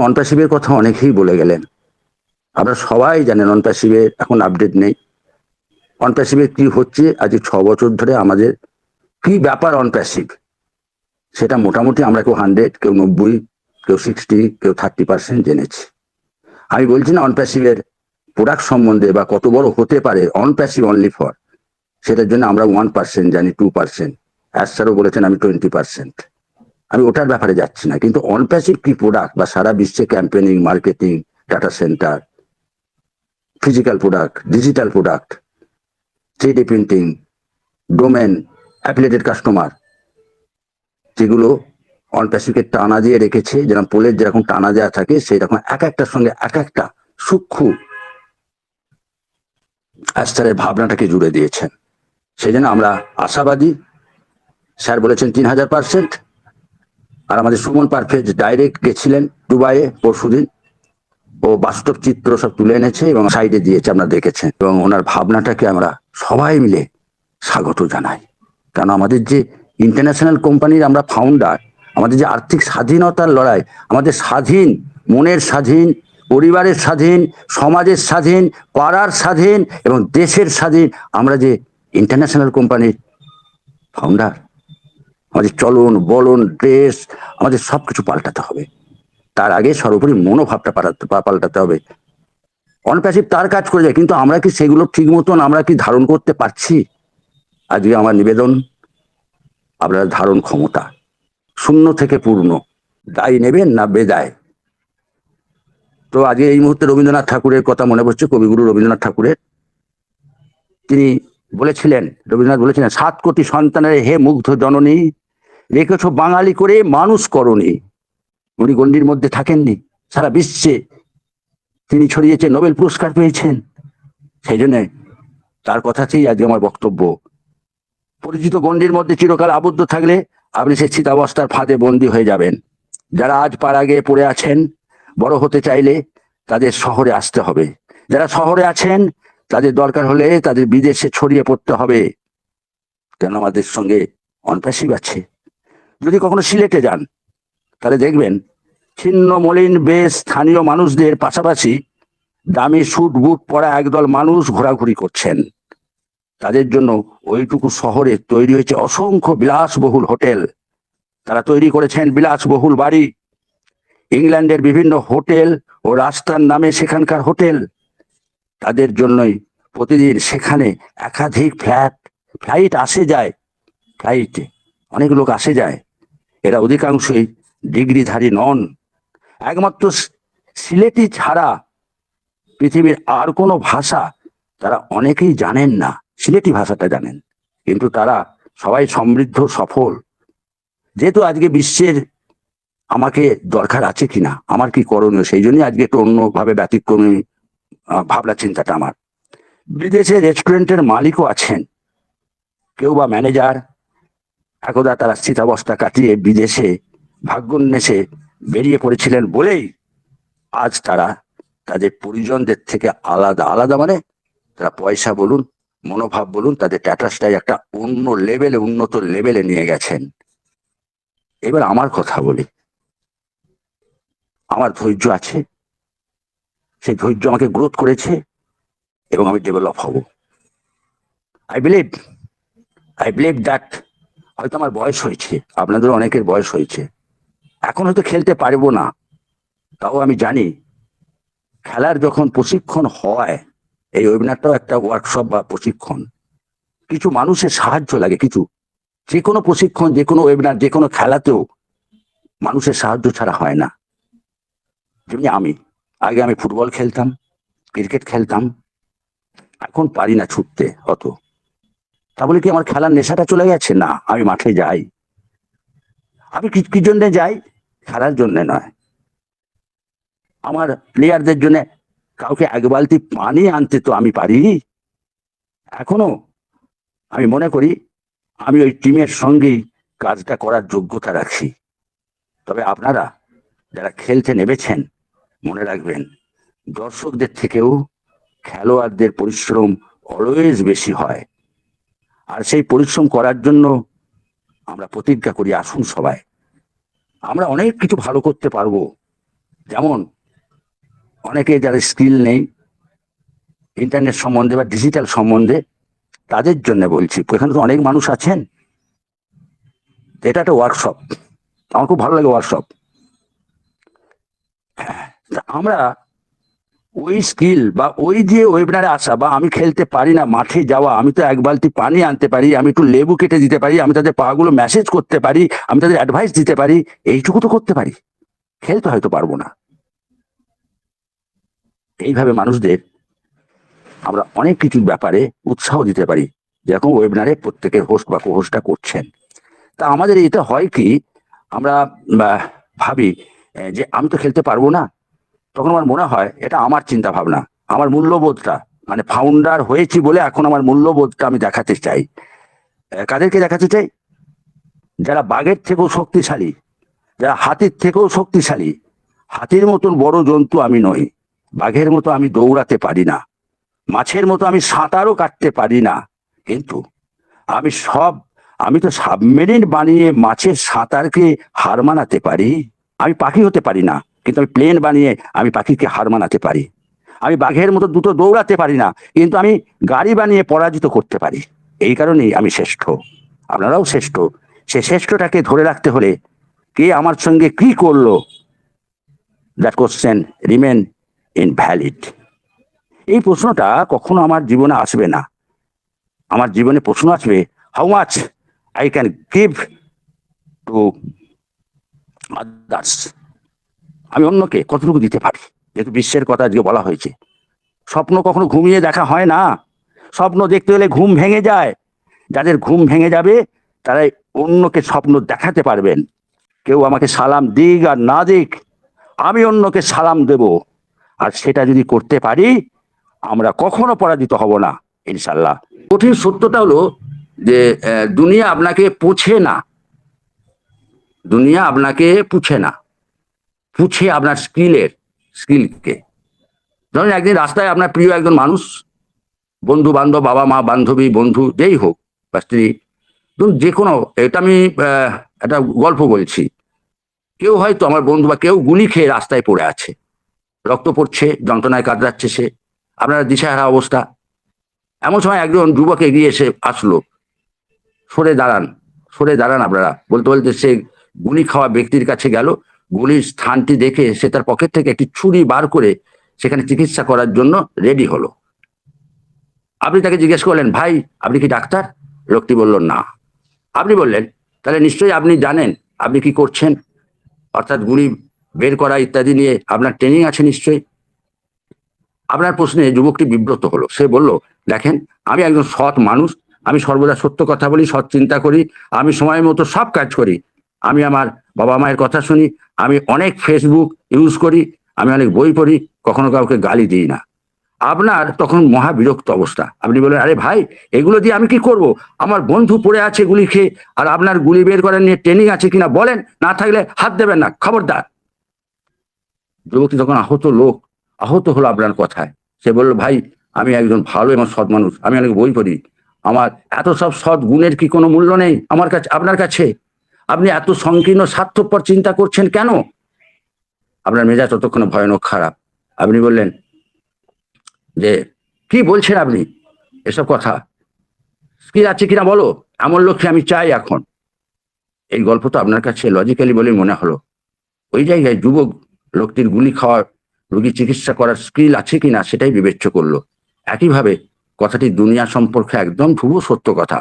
নন প্যাসিভের কথা অনেকেই বলে গেলেন। আপনারা সবাই জানেন নন প্যাসিভের এখন আপডেট নেই। অন প্যাসিভে কি হচ্ছে? আজ ছ বছর ধরে আমাদের কি ব্যাপার অন প্যাসিভ সেটা মোটামুটি আমরা কেউ হান্ড্রেড কেউ নব্বই, কেউ সিক্সটি কেউ থার্টি পার্সেন্ট জেনেছি। আমি বলছি না অন প্যাসিভের প্রোডাক্ট সম্বন্ধে বা কত বড় হতে পারে অন প্যাসিভ অনলি ফর সেটার জন্য আমরা ওয়ান পার্সেন্ট জানি টু পার্সেন্ট অ্যাজ স্যারও বলেছেন আমি টোয়েন্টি পার্সেন্ট আমি ওটার ব্যাপারে যাচ্ছি না। কিন্তু অন প্যাসিভ কি প্রোডাক্ট বা সারা বিশ্বে campaigning marketing data centre physical product digital product three printing domain applicated customer যেগুলো অন টানা দিয়ে রেখেছে, যেরকম পোলের যেরকম টানা দেওয়া থাকে, সেই রকম এক একটার সঙ্গে এক একটা সূক্ষ্ম আস্তারের ভাবনাটাকে জুড়ে দিয়েছেন। সেই জন্য আমরা আশাবাদী। স্যার বলেছেন তিন হাজার পার্সেন্ট আর আমাদের সুমন পারফেজ ডাইরেক্ট গেছিলেন দুবাইয়ে পরশুদিন। ও বাস্তব চিত্র সব তুলে এনেছে এবং সাইডে দিয়েছে আমরা দেখেছেন। এবং ওনার ভাবনাটাকে আমরা সবাই মিলে স্বাগত জানাই। কারণ আমাদের যে ইন্টারন্যাশনাল কোম্পানির আমরা ফাউন্ডার আমাদের যে আর্থিক স্বাধীনতার লড়াই, আমাদের স্বাধীন, মনের স্বাধীন, পরিবারের স্বাধীন, সমাজের স্বাধীন, পাড়ার স্বাধীন এবং দেশের স্বাধীন আমরা যে ইন্টারন্যাশনাল কোম্পানির ফাউন্ডার আমাদের চলন, বলন, ড্রেস, আমাদের সবকিছু পাল্টাতে হবে। তার আগে সর্বোপরি মনোভাবটা পাল্টাতে পাল্টাতে হবে। অনপ্যাসিভ তার কাজ করে যায়, কিন্তু আমরা কি সেগুলো ঠিক মতন আমরা কি ধারণ করতে পারছি? আজকে আমার নিবেদন, আপনার ধারণ ক্ষমতা, শূন্য থেকে পূর্ণ, দায় নেবেন না বেদায়? তো আজকে এই মুহূর্তে রবীন্দ্রনাথ ঠাকুরের কথা মনে পড়ছে, কবিগুরু রবীন্দ্রনাথ ঠাকুরের। তিনি বলেছিলেন, রবীন্দ্রনাথ বলেছিলেন, সাত কোটি সন্তানের হে মুগ্ধ জননী রেখেছ বাঙালি করে মানুষ করনি উনি গণ্ডির মধ্যে থাকেননি, সারা বিশ্বে তিনি ছড়িয়েছে নোবেল পুরস্কার পেয়েছেন। সেই জন্য তার কথাতেই আজকে আমার বক্তব্য। পরিচিত গণ্ডির মধ্যে চিরকাল আবদ্ধ থাকলে আপনি সে চিতাবস্থার ফাঁদে বন্দী হয়ে যাবেন। যারা আজ পাড়া গিয়ে পড়ে আছেন, বড় হতে চাইলে তাদের শহরে আসতে হবে। যারা শহরে আছেন, তাদের দরকার হলে তাদের বিদেশে ছড়িয়ে পড়তে হবে। কেন আমাদের সঙ্গে অনপ্যাসিভ আছে? যদি কখনো সিলেটে যান, তাহলে দেখবেন ছিন্ন, মলিন, বেশ স্থানীয় মানুষদের পাশাপাশি দামি স্যুট বুট পরা একদল মানুষ ঘোরাঘুরি করছেন। তাদের জন্য ওইটুকু শহরে তৈরি হয়েছে অসংখ্য বিলাসবহুল হোটেল। তারা তৈরি করেছেন বিলাসবহুল বাড়ি। ইংল্যান্ডের বিভিন্ন হোটেল ও রাস্তার নামে সেখানকার হোটেল। তাদের জন্যই প্রতিদিন সেখানে একাধিক ফ্ল্যাট, ফ্লাইট আসে যায়। ফ্লাইটে অনেক লোক আসে যায়। এরা অধিকাংশই ডিগ্রিধারী নন। একমাত্র সিলেটি ছাড়া পৃথিবীর আর কোনো ভাষা তারা অনেকেই জানেন না। সিলেটি ভাষাটা জানেন, কিন্তু তারা সবাই সমৃদ্ধ, সফল। যেহেতু আজকে বিশ্বের আমাকে দরকার আছে কিনা, আমার কি করণীয়, সেই জন্যই আজকে একটু অন্যভাবে ব্যতিক্রমী ভাবনা চিন্তাটা আমার। বিদেশে রেস্টুরেন্টের মালিকও আছেন, কেউ বা ম্যানেজার একদা তারা স্থিতাবস্থা কাটিয়ে বিদেশে ভাগ্যোন্বেষে বেরিয়ে পড়েছিলেন বলেই আজ তারা তাদের পরিজনদের থেকে আলাদা আলাদা মানে তারা পয়সা বলুন, মনোভাব বলুন, তাদের স্ট্যাটাসটাই একটা অন্য লেভেলে উন্নত লেভেলে নিয়ে গেছেন। এবার আমার কথা বলি। আমার ধৈর্য আছে। সেই ধৈর্য আমাকে গ্রোথ করেছে এবং আমি ডেভেলপ হব। I believe I believe that হয়তো আমার বয়স হয়েছে, আপনাদের অনেকের বয়স হয়েছে। এখন হয়তো খেলতে পারব না। তাও আমি জানি, খেলার যখন প্রশিক্ষণ হয়, এই ওয়েবিনারটাও একটা ওয়ার্কশপ বা প্রশিক্ষণ। কিছু মানুষের সাহায্য লাগে, কিছু, যে কোনো প্রশিক্ষণ, যে কোনো ওয়েবিনার যে কোনো খেলাতেও মানুষের সাহায্য ছাড়া হয় না। যেমনি আমি, আগে আমি ফুটবল খেলতাম, ক্রিকেট খেলতাম, এখন পারি না ছুটতে অত। তা বলে কি আমার খেলার নেশাটা চলে গেছে? না, আমি মাঠে যাই। আমি কি কি জন্য যাই? খেলার জন্য নয়। আমার প্লেয়ারদের জন্য কাউকে এক বালতি পানি আনতে তো আমি পারি। এখনও আমি মনে করি আমি ওই টিমের সঙ্গেই কাজটা করার যোগ্যতা রাখি। তবে আপনারা যারা খেলতে নেমেছেন, মনে রাখবেন, দর্শকদের থেকেও খেলোয়াড়দের পরিশ্রম অলওয়েজ বেশি হয়। আর সেই পরিশ্রম করার জন্য আমরা প্রতিজ্ঞা করি, আসুন সবাই। আমরা অনেক কিছু ভালো করতে পারব। যেমন, অনেকে যাদের স্কিল নেই ইন্টারনেট সম্বন্ধে বা ডিজিটাল সম্বন্ধে, তাদের জন্য বলছি, এখানে তো অনেক মানুষ আছেন। এটা একটা ওয়ার্কশপ আমার খুব ভালো লাগে ওয়ার্কশপ আমরা ওই স্কিল বা ওই যে ওয়েবিনারে আসা বা আমি খেলতে পারি না, মাঠে যাওয়া, আমি তো এক বালতি পানি আনতে পারি, আমি একটু লেবু কেটে দিতে পারি, আমি তাদের পাগুলো মেসেজ করতে পারি, আমি তাদের অ্যাডভাইস দিতে পারি, এইটুকু তো করতে পারি। খেলতে হয়তো পারব না। এইভাবে মানুষদের আমরা অনেক কিছুর ব্যাপারে উৎসাহ দিতে পারি, যেরকম ওয়েবিনারে প্রত্যেকের হোস্ট বা কোহোস্টটা করছেন। তা আমাদের এটা হয় কি, আমরা ভাবি যে আমি তো খেলতে পারব না তখন আমার মনে হয় এটা আমার চিন্তা ভাবনা আমার মূল্যবোধটা মানে ফাউন্ডার হয়েছি বলে এখন আমার মূল্যবোধটা আমি দেখাতে চাই। কাদেরকে দেখাতে চাই? যারা বাঘের থেকেও শক্তিশালী, যারা হাতির থেকেও শক্তিশালী, হাতির মতন বড় জন্তু আমি নই, বাঘের মতো আমি দৌড়াতে পারি না, মাছের মতো আমি সাঁতারও কাটতে পারি না। কিন্তু আমি সব, আমি তো সাবমেরিন বানিয়ে মাছের সাঁতারকে হার মানাতে পারি, আমি পাখি হতে পারি না। কিন্তু আমি প্লেন বানিয়ে আমি পাখিকে হার মানাতে পারি। আমি বাঘের মতো দুটো দৌড়াতে পারি না, কিন্তু আমি গাড়ি বানিয়ে পরাজিত করতে পারি। এই কারণেই আমি শ্রেষ্ঠ। আপনারাও শ্রেষ্ঠ। সে শ্রেষ্ঠটাকে ধরে রাখতে হলে কে আমার সঙ্গে কি করল? দ্যাট কোশ্চেন রিমেন ইনভ্যালিড এই প্রশ্নটা কখনো আমার জীবনে আসবে না। আমার জীবনে প্রশ্ন আসবে how much I can give to others আমি অন্যকে কতটুকু দিতে পারি? যেহেতু বিশ্বের কথা আজকে বলা হয়েছে। স্বপ্ন কখনো ঘুমিয়ে দেখা হয় না। স্বপ্ন দেখতে হলে ঘুম ভেঙে যায়। যাদের ঘুম ভেঙে যাবে, তারাই অন্যকে স্বপ্ন দেখাতে পারবেন। কেউ আমাকে সালাম দিক আর না দিক, আমি অন্যকে সালাম দেব। আর সেটা যদি করতে পারি, আমরা কখনো পরাজিত হব না ইনশাল্লাহ কঠিন সত্যটা হলো যে দুনিয়া আপনাকে পুছে না। দুনিয়া আপনাকে পুছে না। পুছে আপনার স্কিলের, স্কিলকে। ধরুন একদিন রাস্তায় আপনার প্রিয় একজন মানুষ বন্ধু বান্ধব বাবা মা বান্ধবী, বন্ধু, যেই হোক, বা স্ত্রী, ধরুন যে কোনো, এটা আমি একটা গল্প বলছি। কেউ হয়তো আমার বন্ধু বা কেউ গুলি খেয়ে রাস্তায় পড়ে আছে। রক্ত পড়ছে, যন্ত্রণায় কাতরাচ্ছে সে, আপনার দিশাহারা অবস্থা। এমন সময় একজন যুবক এগিয়ে এসে আসলো। সরে দাঁড়ান সরে দাঁড়ান আপনারা। বলতে বলতে সে গুলি খাওয়া ব্যক্তির কাছে গেল। গুলির স্থানটি দেখে সে তার পকেট থেকে একটি ছুরি বার করে সেখানে চিকিৎসা করার জন্য রেডি হলো। আপনি তাকে জিজ্ঞেস করলেন, ভাই, আপনি কি ডাক্তার? লোকটি বলল, না। আপনি বললেন, তাহলে নিশ্চয়ই আপনি জানেন আপনি কি করছেন। অর্থাৎ গুলি বের করা ইত্যাদি নিয়ে আপনার ট্রেনিং আছে নিশ্চয়ই? আপনার প্রশ্নে যুবকটি বিব্রত হলো। সে বলল, দেখেন, আমি একজন সৎ মানুষ, আমি সর্বদা সত্য কথা বলি, সৎ চিন্তা করি, আমি সময় মতো সব কাজ করি আমি আমার বাবা মায়ের কথা শুনি, আমি অনেক ফেসবুক ইউজ করি, আমি অনেক বই পড়ি, কখনো কাউকে গালি দিই না। আপনার তখন মহা বিরক্ত অবস্থা। আপনি বলেন আরে ভাই, এগুলো দিয়ে আমি কি করব? আমার বন্ধু পড়ে আছে গুলি খেয়ে, আর আপনার গুলি বের করার নিয়ে ট্রেনিং আছে কিনা বলেন, না থাকলে হাত দেবেন না, খবরদার। যুবকটি তখন আহত লোক, আহত হলো আপনার কথায়। সে বলল, ভাই, আমি একজন ভালো এবং সৎ মানুষ, আমি অনেক বই পড়ি। আমার এত সব সৎ গুণের কি কোনো মূল্য নেই আমার কাছে, আপনার কাছে? আপনি এত সংকীর্ণ, স্বার্থপর চিন্তা করছেন কেন? আপনার মেজাজ ততক্ষণ ভয়ানক খারাপ। আপনি বললেন যে, কি বলছেন আপনি? এসব কথা কি আছে কিনা বলো? এমন লক্ষ্যে আমি চাই এখন। এই গল্প তো আপনার কাছে লজিক্যালি বলে মনে হলো। ওই জায়গায় যুবক লোকটির গুলি খাওয়ার, রোগী চিকিৎসা করার স্কিল আছে কিনা সেটাই বিবেচ্য করল। একইভাবে কথাটি দুনিয়া সম্পর্কে একদম ধ্রুব সত্য কথা।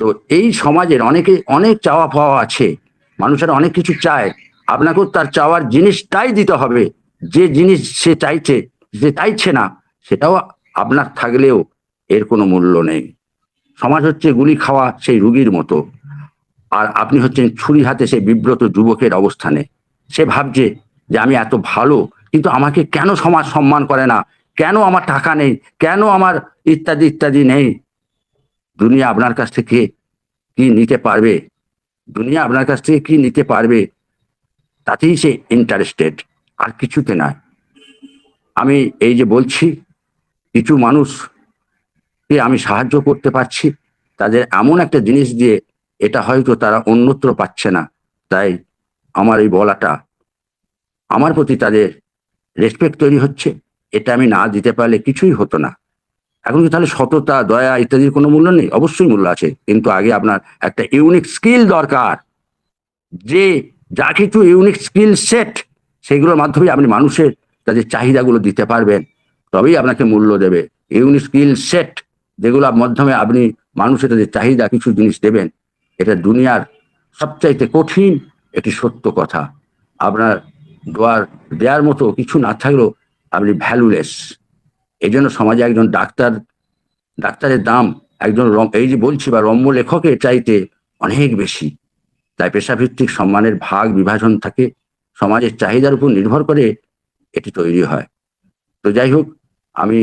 তো এই সমাজের অনেকে, অনেক চাওয়া পাওয়া আছে, মানুষের অনেক কিছু চায়, আপনাকেও তার চাওয়ার জিনিসটাই দিতে হবে, যে জিনিস সে চাইছে, যে চাইছে না, সেটাও আপনার থাকলেও এর কোনো মূল্য নেই। সমাজ হচ্ছে গুলি খাওয়া সেই রুগীর মতো, আর আপনি হচ্ছেন ছুরি হাতে সেই বিব্রত যুবকের অবস্থানে। সে ভাবছে যে আমি এত ভালো, কিন্তু আমাকে কেন সমাজ সম্মান করে না? কেন আমার টাকা নেই? কেন আমার ইত্যাদি ইত্যাদি নেই? দুনিয়া আপনার কাছ থেকে কি নিতে পারবে? দুনিয়া আপনার কাছ থেকে কি নিতে পারবে? তাতেই সে ইন্টারেস্টেড আর কিছুতে নয়। আমি এই যে বলছি, কিছু মানুষকে আমি সাহায্য করতে পারছি, তাদের এমন একটা জিনিস দিয়ে এটা হয়তো তারা অন্যত্র পাচ্ছে না। তাই আমার এই বলাটা, আমার প্রতি তাদের রেসপেক্ট তৈরি হচ্ছে। এটা আমি না দিতে পারলে কিছুই হতো না। এখন কি তাহলে সততা, দয়া ইত্যাদির কোনো মূল্য নেই? অবশ্যই মূল্য আছে। কিন্তু আগে আপনার একটা ইউনিক স্কিল দরকার। যে যা কিছু ইউনিক স্কিল সেট সেগুলোর মাধ্যমে আপনি মানুষের তাদের চাহিদাগুলো দিতে পারবেন। তবেই আপনাকে মূল্য দেবে। ইউনিক স্কিল সেট যেগুলোর মাধ্যমে আপনি মানুষের তাদের চাহিদা কিছু জিনিস দেবেন, এটা দুনিয়ার সবচাইতে কঠিন একটি সত্য কথা। আপনার দোয়ার দেওয়ার মতো কিছু না থাকলেও আপনি ভ্যালুলেস এই জন্য সমাজে একজন ডাক্তার, ডাক্তারের দাম একজন এই যে বলছি বা রম্য লেখকের চাইতে অনেক বেশি। তাই পেশাভিত্তিক সম্মানের ভাগ বিভাজন থাকে, সমাজের চাহিদার উপর নির্ভর করে এটি তৈরি হয়। তো যাই হোক, আমি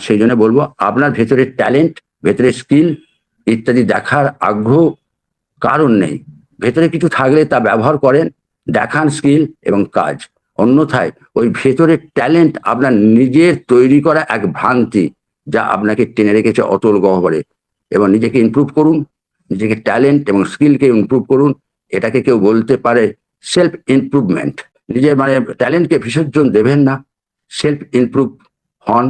সেই জন্য বলব, আপনার ভেতরের ট্যালেন্ট, ভেতরের স্কিল ইত্যাদি দেখার আগ্রহ কারণ নেই। ভেতরে কিছু থাকলে তা ব্যবহার করেন, দেখান স্কিল এবং কাজ। অন্যথায় ওই ভেতরের ট্যালেন্ট আপনার নিজের তৈরি করা এক ভ্রান্তি যা আপনাকে টেনে রেখেছে অতল গহ্বরে। এবং নিজেকে ইমপ্রুভ করুন, নিজেকে ট্যালেন্ট এবং স্কিলকে ইমপ্রুভ করুন। এটাকে কেউ বলতে পারে সেলফ ইমপ্রুভমেন্ট নিজের মানে ট্যালেন্টকে বিসর্জন দেবেন না সেলফ ইমপ্রুভ হন।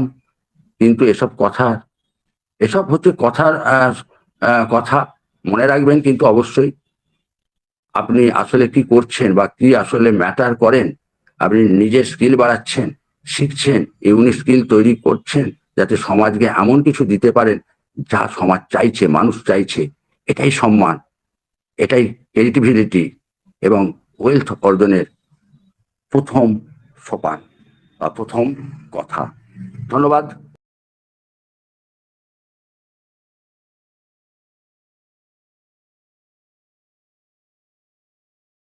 কিন্তু এসব কথা, এসব হচ্ছে কথার কথা মনে রাখবেন কিন্তু অবশ্যই। আপনি আসলে কি করছেন বা কি আসলে ম্যাটার করেন আপনি নিজের স্কিল বাড়াচ্ছেন, শিখছেন ইউনিক স্কিল তৈরি করছেন যাতে সমাজকে এমন কিছু দিতে পারেন যা সমাজ চাইছে, মানুষ চাইছে। এটাই সম্মান, এটাই ক্রিয়েটিভিটি এবং ওয়েলথ অর্জনের প্রথম সোপান বা প্রথম কথা। ধন্যবাদ।